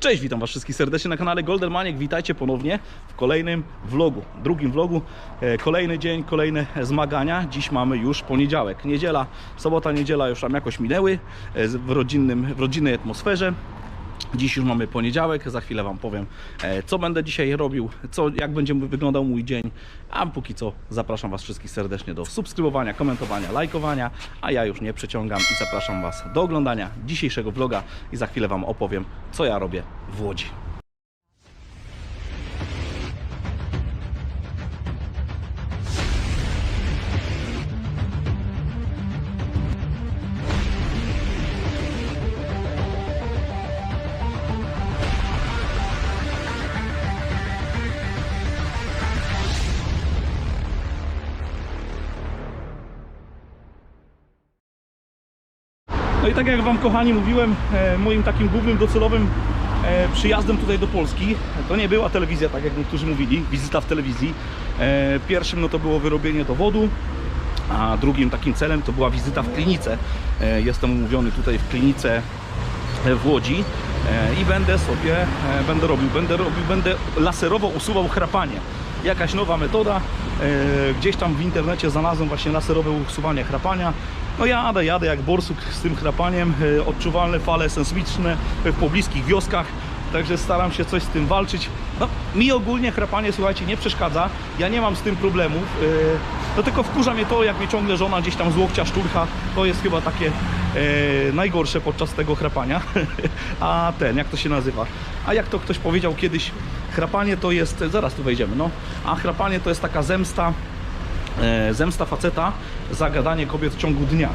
Cześć, witam Was wszystkich serdecznie na kanale Golden Maniek. Witajcie ponownie w kolejnym vlogu, drugim vlogu. E, Kolejny dzień, kolejne zmagania. Dziś mamy już poniedziałek. Niedziela, sobota, niedziela już tam jakoś minęły e, w, rodzinnym, w rodzinnej atmosferze. Dziś już mamy poniedziałek, za chwilę Wam powiem, e, co będę dzisiaj robił, co, jak będzie wyglądał mój dzień. A póki co zapraszam Was wszystkich serdecznie do subskrybowania, komentowania, lajkowania, a ja już nie przeciągam i zapraszam Was do oglądania dzisiejszego vloga i za chwilę Wam opowiem, co ja robię w Łodzi. I tak jak Wam kochani mówiłem, e, moim takim głównym docelowym e, przyjazdem tutaj do Polski to nie była telewizja, tak jak niektórzy mówili, wizyta w telewizji. E, Pierwszym no to było wyrobienie dowodu, a drugim takim celem to była wizyta w klinice. Jestem umówiony tutaj w klinice w Łodzi i będę sobie, będę robił, będę robił, będę laserowo usuwał chrapanie. Jakaś nowa metoda, gdzieś tam w internecie znalazłem właśnie laserowe usuwanie chrapania. No jadę, jadę jak borsuk z tym chrapaniem, e, odczuwalne fale sensmiczne w pobliskich wioskach, także staram się coś z tym walczyć. No, mi ogólnie chrapanie, słuchajcie, nie przeszkadza, ja nie mam z tym problemów, e, no tylko wkurza mnie to, jak mnie ciągle żona gdzieś tam z łokcia szturcha, to jest chyba takie e, najgorsze podczas tego chrapania, a ten, jak to się nazywa, a jak to ktoś powiedział kiedyś, chrapanie to jest, zaraz tu wejdziemy, no, a chrapanie to jest taka zemsta, e, zemsta faceta za gadanie kobiet w ciągu dnia.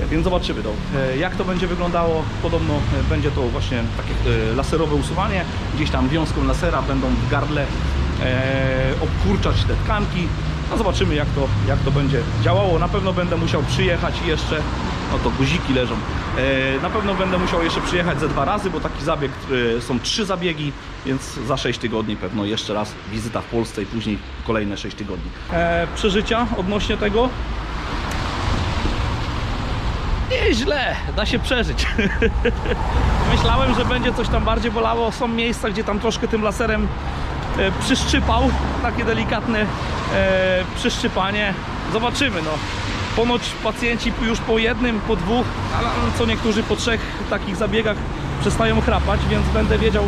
E, Więc zobaczymy to. E, Jak to będzie wyglądało? Podobno będzie to właśnie takie laserowe usuwanie. Gdzieś tam wiązką lasera będą w gardle obkurczać te tkanki. No zobaczymy jak to, jak to będzie działało. Na pewno będę musiał przyjechać jeszcze. No to guziki leżą. E, Na pewno będę musiał jeszcze przyjechać ze dwa razy, bo taki zabieg e, są trzy zabiegi, więc za 6 tygodni pewno jeszcze raz wizyta w Polsce i później kolejne 6 tygodni. E, przeżycia odnośnie tego Nieźle, da się przeżyć. Myślałem, że będzie coś tam bardziej bolało. Są miejsca, gdzie tam troszkę tym laserem przyszczypał. Takie delikatne przyszczypanie. Zobaczymy, no. Ponoć pacjenci już po jednym, po dwóch, a co niektórzy po trzech takich zabiegach przestają chrapać, więc będę wiedział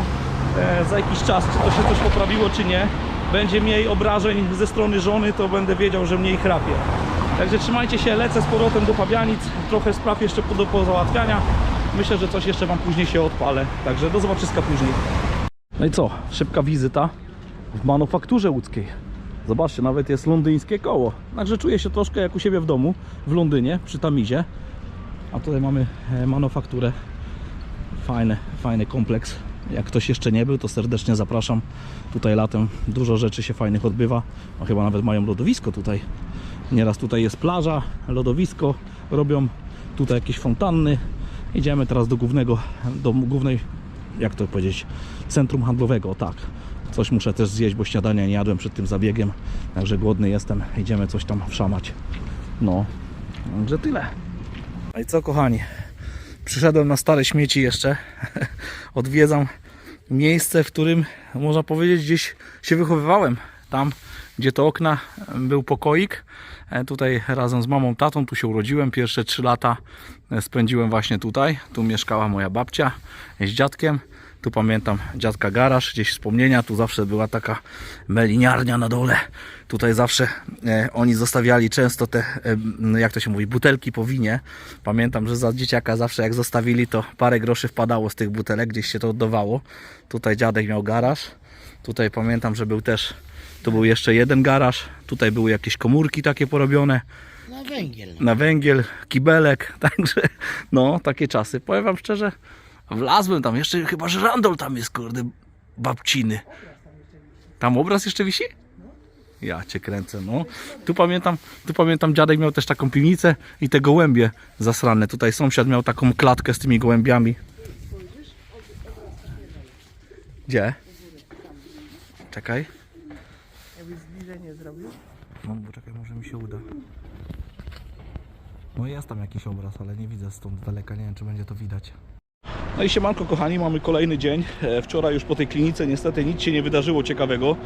e, za jakiś czas, czy to się coś poprawiło, czy nie. Będzie mniej obrażeń ze strony żony, to będę wiedział, że mniej chrapie. Także trzymajcie się, lecę z powrotem do Pabianic, trochę spraw jeszcze do pozałatwiania. Myślę, że coś jeszcze Wam później się odpalę, także do zobaczyska później. No i co, szybka wizyta w manufakturze łódzkiej. Zobaczcie, nawet jest londyńskie koło. Także czuję się troszkę jak u siebie w domu, w Londynie, przy Tamizie. A tutaj mamy e, manufakturę. Fajny, fajny kompleks. Jak ktoś jeszcze nie był, to serdecznie zapraszam. Tutaj latem dużo rzeczy się fajnych odbywa. A chyba nawet mają lodowisko tutaj. Nieraz tutaj jest plaża, lodowisko robią. Tutaj jakieś fontanny. Idziemy teraz do głównego, do głównej, jak to powiedzieć, centrum handlowego, tak. Coś muszę też zjeść, bo śniadania nie jadłem przed tym zabiegiem. Także głodny jestem. Idziemy coś tam wszamać. No, także tyle. No i co kochani? Przyszedłem na stare śmieci jeszcze. Odwiedzam miejsce, w którym można powiedzieć gdzieś się wychowywałem. Tam, gdzie to okna był pokoik. E, Tutaj razem z mamą, tatą tu się urodziłem. Pierwsze trzy lata spędziłem właśnie tutaj. Tu mieszkała moja babcia z dziadkiem. Tu pamiętam dziadka garaż, gdzieś wspomnienia. Tu zawsze była taka meliniarnia na dole. Tutaj zawsze e, oni zostawiali często te, e, jak to się mówi, butelki po winie. Pamiętam, że za dzieciaka zawsze jak zostawili, to parę groszy wpadało z tych butelek, gdzieś się to oddawało. Tutaj dziadek miał garaż. Tutaj pamiętam, że był też, tu był jeszcze jeden garaż. Tutaj były jakieś komórki takie porobione Na węgiel. na węgiel, kibelek, także no, takie czasy. Powiem wam szczerze, wlazłem tam, jeszcze chyba żrandol tam jest, kurde, babciny. Tam obraz jeszcze wisi? Ja cię kręcę, no. Tu pamiętam, tu pamiętam, dziadek miał też taką piwnicę i te gołębie zasrane. Tutaj sąsiad miał taką klatkę z tymi gołębiami. Gdzie? Czekaj. Jakbyś zbliżenie zrobił. No, bo czekaj, może mi się uda. No jest tam jakiś obraz, ale nie widzę stąd daleka, nie wiem czy będzie to widać. No i siemanko kochani, mamy kolejny dzień. E, Wczoraj już po tej klinice niestety nic się nie wydarzyło ciekawego.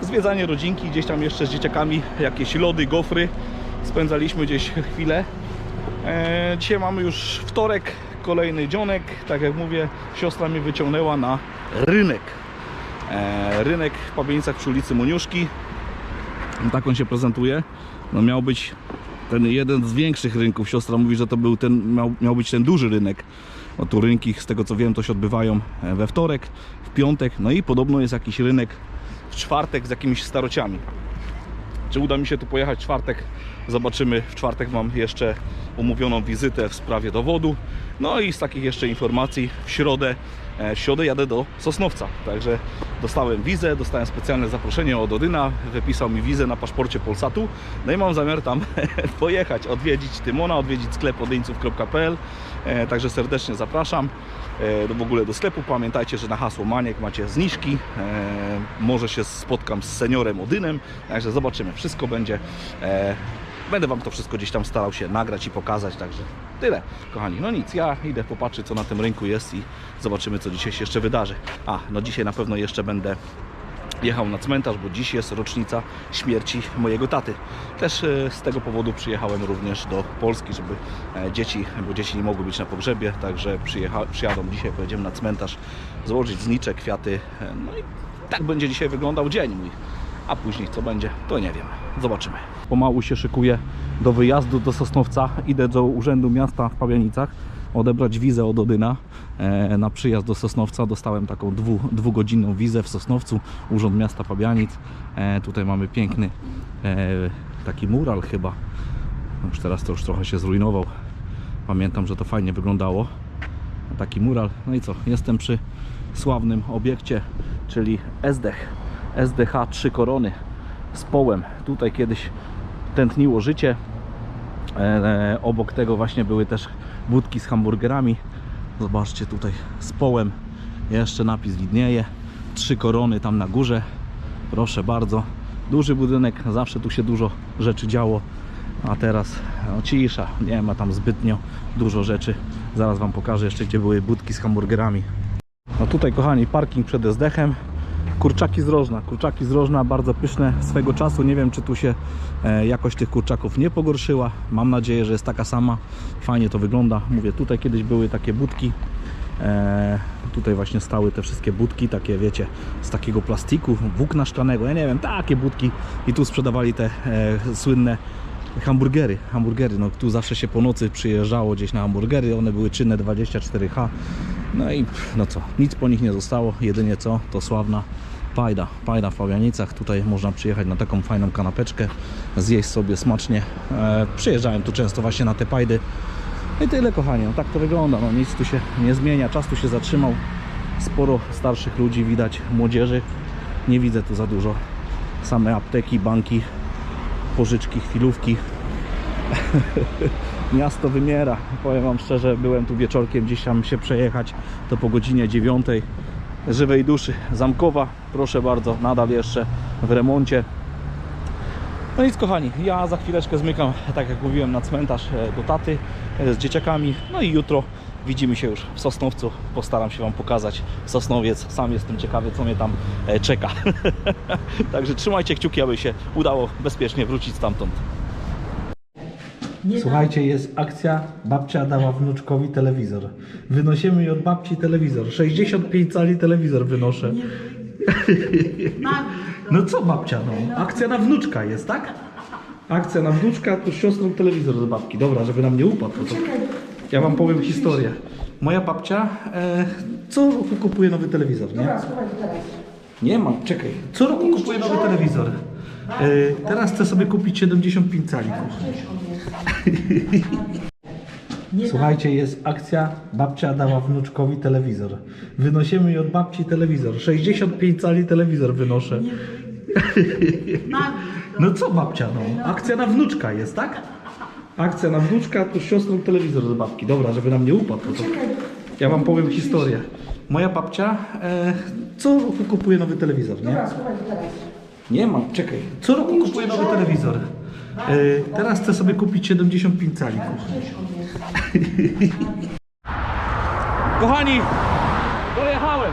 Zwiedzanie rodzinki, gdzieś tam jeszcze z dzieciakami, jakieś lody, gofry. Spędzaliśmy gdzieś chwilę. E, Dzisiaj mamy już wtorek, kolejny dzionek. Tak jak mówię, siostra mnie wyciągnęła na rynek. E, Rynek w Pawienicach przy ulicy Moniuszki. Tak on się prezentuje. No miał być ten jeden z większych rynków. Siostra mówi, że to był ten, miał, miał być ten duży rynek. No tu rynki, z tego co wiem, to się odbywają e, we wtorek, w piątek. No i podobno jest jakiś rynek w czwartek z jakimiś starociami. Czy uda mi się tu pojechać w czwartek? Zobaczymy. W czwartek mam jeszcze umówioną wizytę w sprawie dowodu. No i z takich jeszcze informacji w środę, w środę jadę do Sosnowca. Także dostałem wizę, dostałem specjalne zaproszenie od Odyna, wypisał mi wizę na paszporcie Polsatu. No i mam zamiar tam pojechać, odwiedzić Tymona, odwiedzić sklep odyńców.pl. E, Także serdecznie zapraszam e, w ogóle do sklepu. Pamiętajcie, że na hasło Maniek macie zniżki. E, Może się spotkam z seniorem Odynem, także zobaczymy. Wszystko będzie. Będę Wam to wszystko gdzieś tam starał się nagrać i pokazać, także tyle, kochani. No nic, ja idę popatrzeć, co na tym rynku jest i zobaczymy, co dzisiaj się jeszcze wydarzy. A, no dzisiaj na pewno jeszcze będę jechał na cmentarz, bo dziś jest rocznica śmierci mojego taty. Też e, z tego powodu przyjechałem również do Polski, żeby e, dzieci, bo dzieci nie mogły być na pogrzebie, także przyjadą dzisiaj, pojedziemy na cmentarz, złożyć znicze, kwiaty. e, No i tak będzie dzisiaj wyglądał dzień mój. A później co będzie, to nie wiem. Zobaczymy. Pomału się szykuję do wyjazdu do Sosnowca. Idę do Urzędu Miasta w Pawianicach odebrać wizę od Odyna e, na przyjazd do Sosnowca. Dostałem taką dwu, dwugodzinną wizę w Sosnowcu, Urząd Miasta Pabianic. E, tutaj mamy piękny e, taki mural chyba. No Już teraz to już trochę się zrujnował. Pamiętam, że to fajnie wyglądało. Taki mural. No i co? Jestem przy sławnym obiekcie, czyli SDH. SDH 3 korony z połem. Tutaj kiedyś tętniło życie. E, e, obok tego właśnie były też budki z hamburgerami. Zobaczcie tutaj z połem. Jeszcze napis widnieje. Trzy korony tam na górze. Proszę bardzo. Duży budynek, zawsze tu się dużo rzeczy działo. A teraz no, cisza, nie ma tam zbytnio dużo rzeczy. Zaraz Wam pokażę jeszcze, gdzie były budki z hamburgerami. No tutaj, kochani, parking przed SDH-em. Kurczaki z Rożna. Kurczaki z Rożna bardzo pyszne swego czasu. Nie wiem, czy tu się e, jakość tych kurczaków nie pogorszyła. Mam nadzieję, że jest taka sama. Fajnie to wygląda. Mówię, tutaj kiedyś były takie budki. E, tutaj właśnie stały te wszystkie budki, takie wiecie, z takiego plastiku, włókna szklanego. Ja nie wiem, takie budki. I tu sprzedawali te e, słynne hamburgery, hamburgery, no tu zawsze się po nocy przyjeżdżało gdzieś na hamburgery, one były czynne 24H, no i no co, nic po nich nie zostało, jedynie co, to sławna Pajda, Pajda w Pawianicach, tutaj można przyjechać na taką fajną kanapeczkę, zjeść sobie smacznie, e, przyjeżdżałem tu często właśnie na te Pajdy, no i tyle kochani, no tak to wygląda, no nic tu się nie zmienia, czas tu się zatrzymał, sporo starszych ludzi widać, młodzieży, nie widzę tu za dużo, same apteki, banki, pożyczki, chwilówki. Miasto wymiera. Powiem Wam szczerze, byłem tu wieczorkiem gdzieś tam się przejechać, to po godzinie 9 żywej duszy. Zamkowa, proszę bardzo, nadal jeszcze w remoncie. No nic kochani, ja za chwileczkę zmykam, tak jak mówiłem, na cmentarz e, do taty e, z dzieciakami. No i jutro widzimy się już w Sosnowcu. Postaram się Wam pokazać Sosnowiec. Sam jestem ciekawy, co mnie tam e, czeka. Także trzymajcie kciuki, aby się udało bezpiecznie wrócić stamtąd. Słuchajcie, jest akcja, babcia dała wnuczkowi telewizor. Wynosimy jej od babci telewizor. 65 cali telewizor wynoszę. No co babcia, no? Akcja na wnuczka jest, tak? Akcja na wnuczka, tu z siostrą telewizor do babki. Dobra, żeby nam nie upadł. To, to... Ja wam powiem historię. Moja babcia e, co roku kupuje nowy telewizor, nie? Nie mam, czekaj. Co roku kupuje nowy telewizor. E, teraz chcę sobie kupić 75 cali. Słuchajcie, jest akcja, babcia dała wnuczkowi telewizor. Wynosimy od babci telewizor. 65 cali telewizor wynoszę. No co babcia, no? Akcja na wnuczka jest, tak? Akcja na wnuczka, tu z siostrą telewizor do babki. Dobra, żeby nam nie upadł. To, to... Ja wam powiem historię. Moja babcia e, co roku kupuje nowy telewizor, nie? Nie mam, czekaj. Co roku kupuje nowy telewizor. E, teraz chcę sobie kupić 75 cali. Kochani, dojechałem.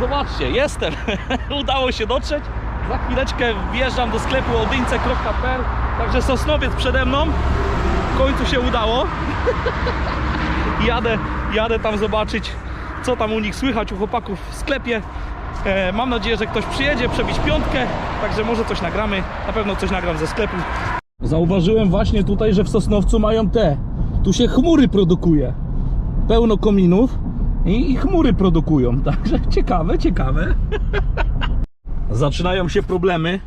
Zobaczcie, jestem. Udało się dotrzeć. Za chwileczkę wjeżdżam do sklepu odyńce.pl. Także Sosnowiec przede mną. W końcu się udało. jadę, jadę tam zobaczyć, co tam u nich słychać, u chłopaków w sklepie. E, mam nadzieję, że ktoś przyjedzie przebić piątkę, także może coś nagramy. Na pewno coś nagram ze sklepu. Zauważyłem właśnie tutaj, że w Sosnowcu mają te. Tu się chmury produkuje. Pełno kominów i, i chmury produkują. Także ciekawe, ciekawe. Zaczynają się problemy.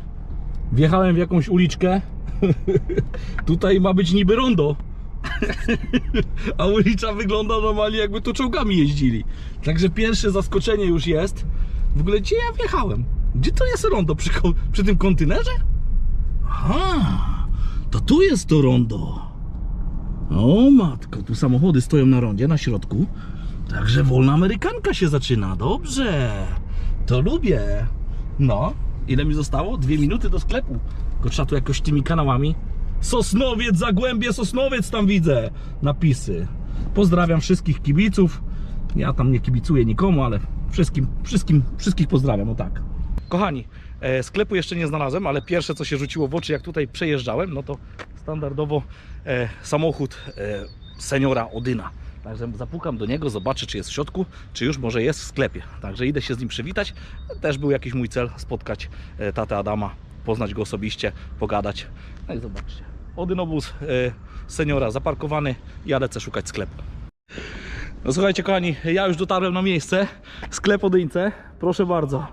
Wjechałem w jakąś uliczkę. Tutaj ma być niby rondo. A ulica wygląda normalnie jakby tu czołgami jeździli. Także pierwsze zaskoczenie już jest. W ogóle gdzie ja wjechałem? Gdzie to jest rondo? Przy, przy tym kontenerze? Aha, to tu jest to rondo. O matko, tu samochody stoją na rondzie, na środku. Także wolna amerykanka się zaczyna. Dobrze, to lubię. No, ile mi zostało? Dwie minuty do sklepu. Tylko trzeba tu jakoś tymi kanałami. Sosnowiec, Zagłębie, Sosnowiec tam widzę. Napisy. Pozdrawiam wszystkich kibiców. Ja tam nie kibicuję nikomu, ale wszystkim, wszystkim, wszystkich pozdrawiam, o tak. Kochani, e, sklepu jeszcze nie znalazłem, ale pierwsze co się rzuciło w oczy jak tutaj przejeżdżałem, no to standardowo e, samochód e, seniora Odyna. Także zapukam do niego, zobaczę czy jest w środku, czy już może jest w sklepie. Także idę się z nim przywitać. Też był jakiś mój cel, spotkać tatę Adama, poznać go osobiście, pogadać. No i zobaczcie, Odynobus e, seniora zaparkowany, ja lecę szukać sklepu. No słuchajcie kochani, ja już dotarłem na miejsce. Sklep Odyńce, proszę bardzo.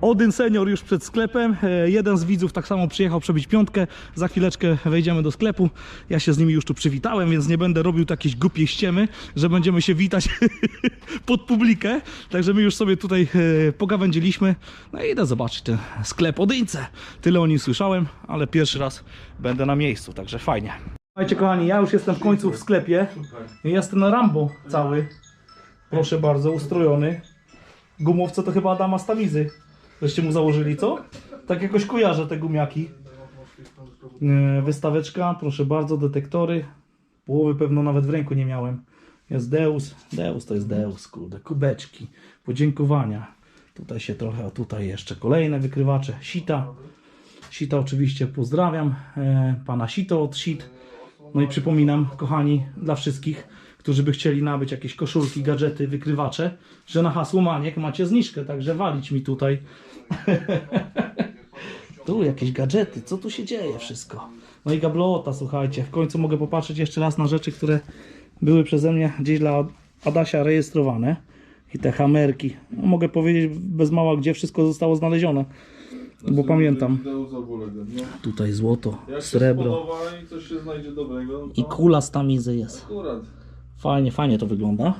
Odyn senior już przed sklepem. E, Jeden z widzów tak samo przyjechał przebić piątkę. Za chwileczkę wejdziemy do sklepu. Ja się z nimi już tu przywitałem, więc nie będę robił takiej głupiej ściemy, że będziemy się witać pod publikę. Także my już sobie tutaj e, pogawędziliśmy. No i idę zobaczyć ten sklep Odyńce. Tyle o nim słyszałem, ale pierwszy raz będę na miejscu, także fajnie. Słuchajcie kochani, ja już jestem w końcu w sklepie. Jest ten Rambo cały. Proszę bardzo, ustrojony. Gumowce to chyba Adama Stamizy. Żeście mu założyli, co? Tak jakoś kojarzę te gumiaki. E, Wystaweczka, proszę bardzo, detektory. Połowy pewno nawet w ręku nie miałem. Jest Deus. Deus to jest Deus, kurde. Kubeczki, podziękowania. Tutaj się trochę, a tutaj jeszcze kolejne wykrywacze. Sita. Sita oczywiście pozdrawiam. E, pana Sito od Sit. No i przypominam, kochani, dla wszystkich, którzy by chcieli nabyć jakieś koszulki, gadżety, wykrywacze, że na hasło Maniek macie zniżkę, także walić mi tutaj. tu jakieś gadżety, co tu się dzieje wszystko? No i gablota, słuchajcie, w końcu mogę popatrzeć jeszcze raz na rzeczy, które były przeze mnie gdzieś dla Adasia rejestrowane. I te hamerki. No, mogę powiedzieć bez mała, gdzie wszystko zostało znalezione. Bo pamiętam. Tutaj złoto, Jak srebro spodoba i coś się znajdzie dobrego, to i kula z tamizy jest. akurat. Fajnie, fajnie to wygląda.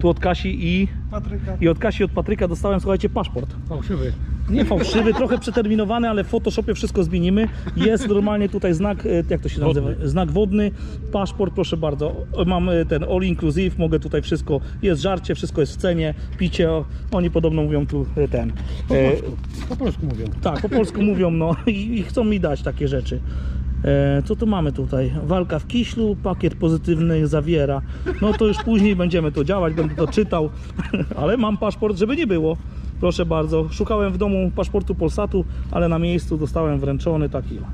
Tu od Kasi i, Patryka. i od Kasi i od Patryka dostałem, słuchajcie, paszport. Fałszywy. Nie fałszywy, trochę przeterminowany, ale w Photoshopie wszystko zmienimy. Jest normalnie tutaj znak, e, jak to się nazywa? Znak wodny, paszport, proszę bardzo. Mam e, ten all inclusive, mogę tutaj wszystko, jest żarcie, wszystko jest w cenie, picie, oni podobno mówią tu e, ten. e, Po polsku mówią. tak, po polsku mówią, no i, i chcą mi dać takie rzeczy. E, co tu mamy tutaj? Walka w Kiślu, pakiet pozytywny zawiera. No to już później będziemy to działać, będę to czytał, ale mam paszport, żeby nie było. Proszę bardzo, szukałem w domu paszportu Polsatu, ale na miejscu dostałem wręczony taki. No,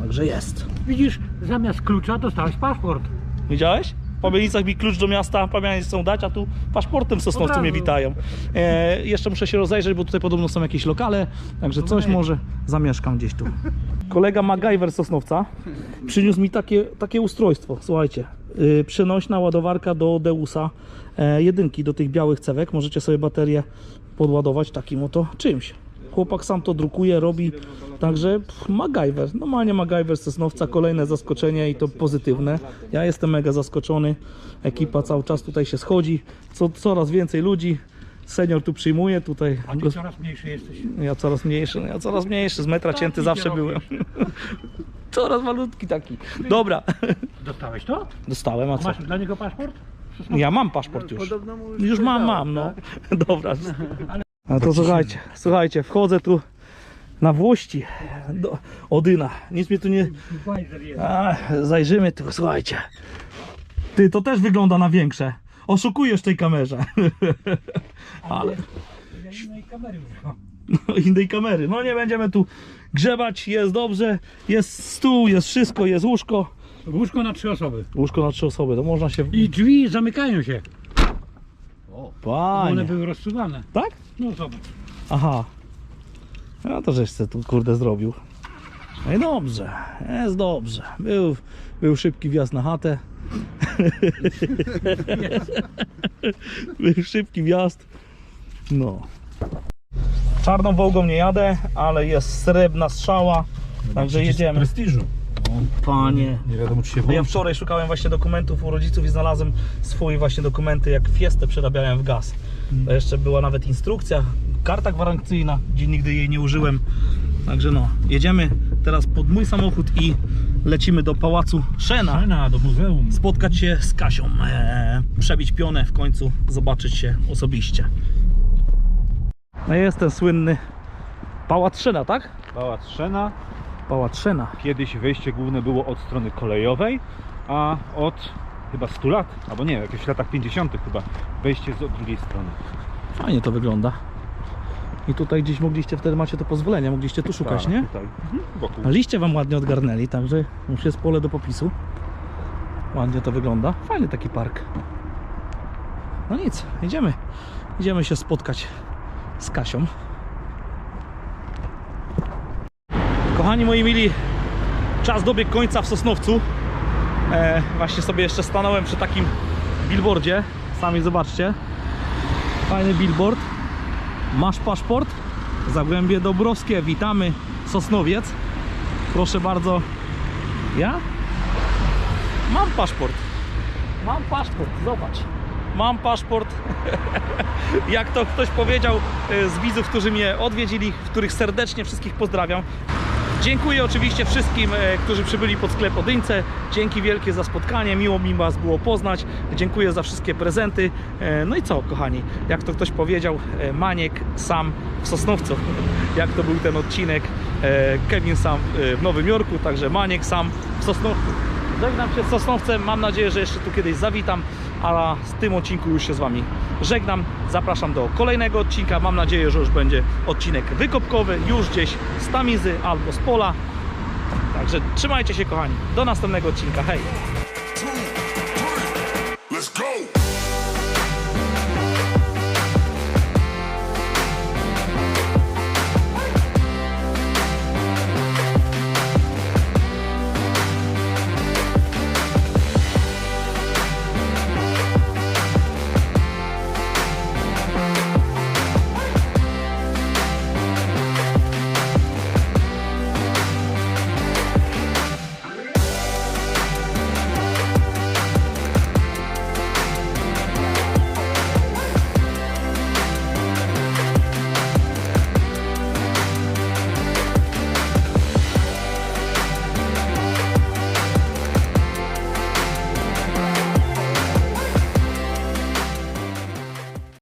Także jest. Widzisz, zamiast klucza dostałeś paszport. Widziałeś? W Pamięcach mi klucz do miasta, pamięć chcą dać, a tu paszportem w Sosnowcu mnie witają. E, jeszcze muszę się rozejrzeć, bo tutaj podobno są jakieś lokale, także coś może zamieszkam gdzieś tu. Kolega MacGyver Sosnowca przyniósł mi takie, takie ustrojstwo, słuchajcie. Yy, przenośna ładowarka do Deusa, e, jedynki do tych białych cewek. Możecie sobie baterię podładować takim oto czymś. Chłopak sam to drukuje, robi, także pff, MacGyver, normalnie MacGyver Sosnowca, kolejne zaskoczenie i to pozytywne. Ja jestem mega zaskoczony, ekipa cały czas tutaj się schodzi, Co, coraz więcej ludzi, senior tu przyjmuje, tutaj A ty coraz mniejszy jesteś. ja coraz mniejszy, no ja coraz mniejszy, z metra cięty zawsze byłem. coraz malutki taki. Dobra, Dostałeś to? dostałem, a A co? masz dla niego paszport? Ja mam paszport już. Już mam, mam, no. Dobra. No to słuchajcie, słuchajcie, wchodzę tu na Włości do Odyna. Nic mnie tu nie... A, zajrzymy tu, słuchajcie. Ty, to też wygląda na większe. Oszukujesz tej kamerze. Ale innej kamery no, innej kamery. No nie będziemy tu grzebać, jest dobrze, jest stół, jest wszystko, jest łóżko. Łóżko na trzy osoby. Łóżko na trzy osoby, to można się... I drzwi zamykają się. One Panie. były rozsuwane. Tak? No zobacz. Aha. No to żeś se tu kurde zrobił. No i dobrze, jest dobrze. Był, był szybki wjazd na chatę. Był szybki wjazd. No. Czarną Wołgą nie jadę, ale jest srebrna strzała. Także jedziemy. prestiżu. Panie. Nie wiadomo czy się Ja wczoraj szukałem właśnie dokumentów u rodziców i znalazłem swoje właśnie dokumenty, jak Fiestę przerabiałem w gaz. To jeszcze była nawet instrukcja, karta gwarancyjna, gdzie nigdy jej nie użyłem. Także no, jedziemy teraz pod mój samochód i lecimy do Pałacu Szena. Szena do muzeum. Spotkać się z Kasią, eee, przebić pionę w końcu, zobaczyć się osobiście. No jest ten słynny Pałac Szena, tak? Pałac Szena. Pałac Szena. Kiedyś wejście główne było od strony kolejowej, a od chyba 100 lat, albo nie, w jakichś latach 50. chyba, wejście z od drugiej strony. Fajnie to wygląda. I tutaj gdzieś mogliście, wtedy macie to pozwolenie, mogliście tu szukać, Tak, nie? Tutaj, mhm, wokół. A liście wam ładnie odgarnęli, także już jest pole do popisu. Ładnie to wygląda. Fajny taki park. No nic, idziemy. Idziemy się spotkać z Kasią. Kochani moi mili, czas dobiegł końca w Sosnowcu. E, właśnie sobie jeszcze stanąłem przy takim billboardzie. Sami zobaczcie. Fajny billboard. Masz paszport? Zagłębie Dobrowskie, witamy Sosnowiec. Proszę bardzo. Ja? Mam paszport. Mam paszport, zobacz. Mam paszport. Jak to ktoś powiedział e, z widzów, którzy mnie odwiedzili, których serdecznie wszystkich pozdrawiam. Dziękuję oczywiście wszystkim, e, którzy przybyli pod sklep Odyńce. Dzięki wielkie za spotkanie, miło mi Was było poznać. Dziękuję za wszystkie prezenty. E, No i co, kochani, jak to ktoś powiedział, e, Maniek sam w Sosnowcu. Jak to był ten odcinek, Kevin sam w Nowym Jorku, także Maniek sam w Sosnowcu. Żegnam się z Sosnowcem, mam nadzieję, że jeszcze tu kiedyś zawitam, a z tym odcinku już się z Wami żegnam. Zapraszam do kolejnego odcinka, mam nadzieję, że już będzie odcinek wykopkowy, już gdzieś z Tamizy albo z pola. Także trzymajcie się kochani, do następnego odcinka, hej!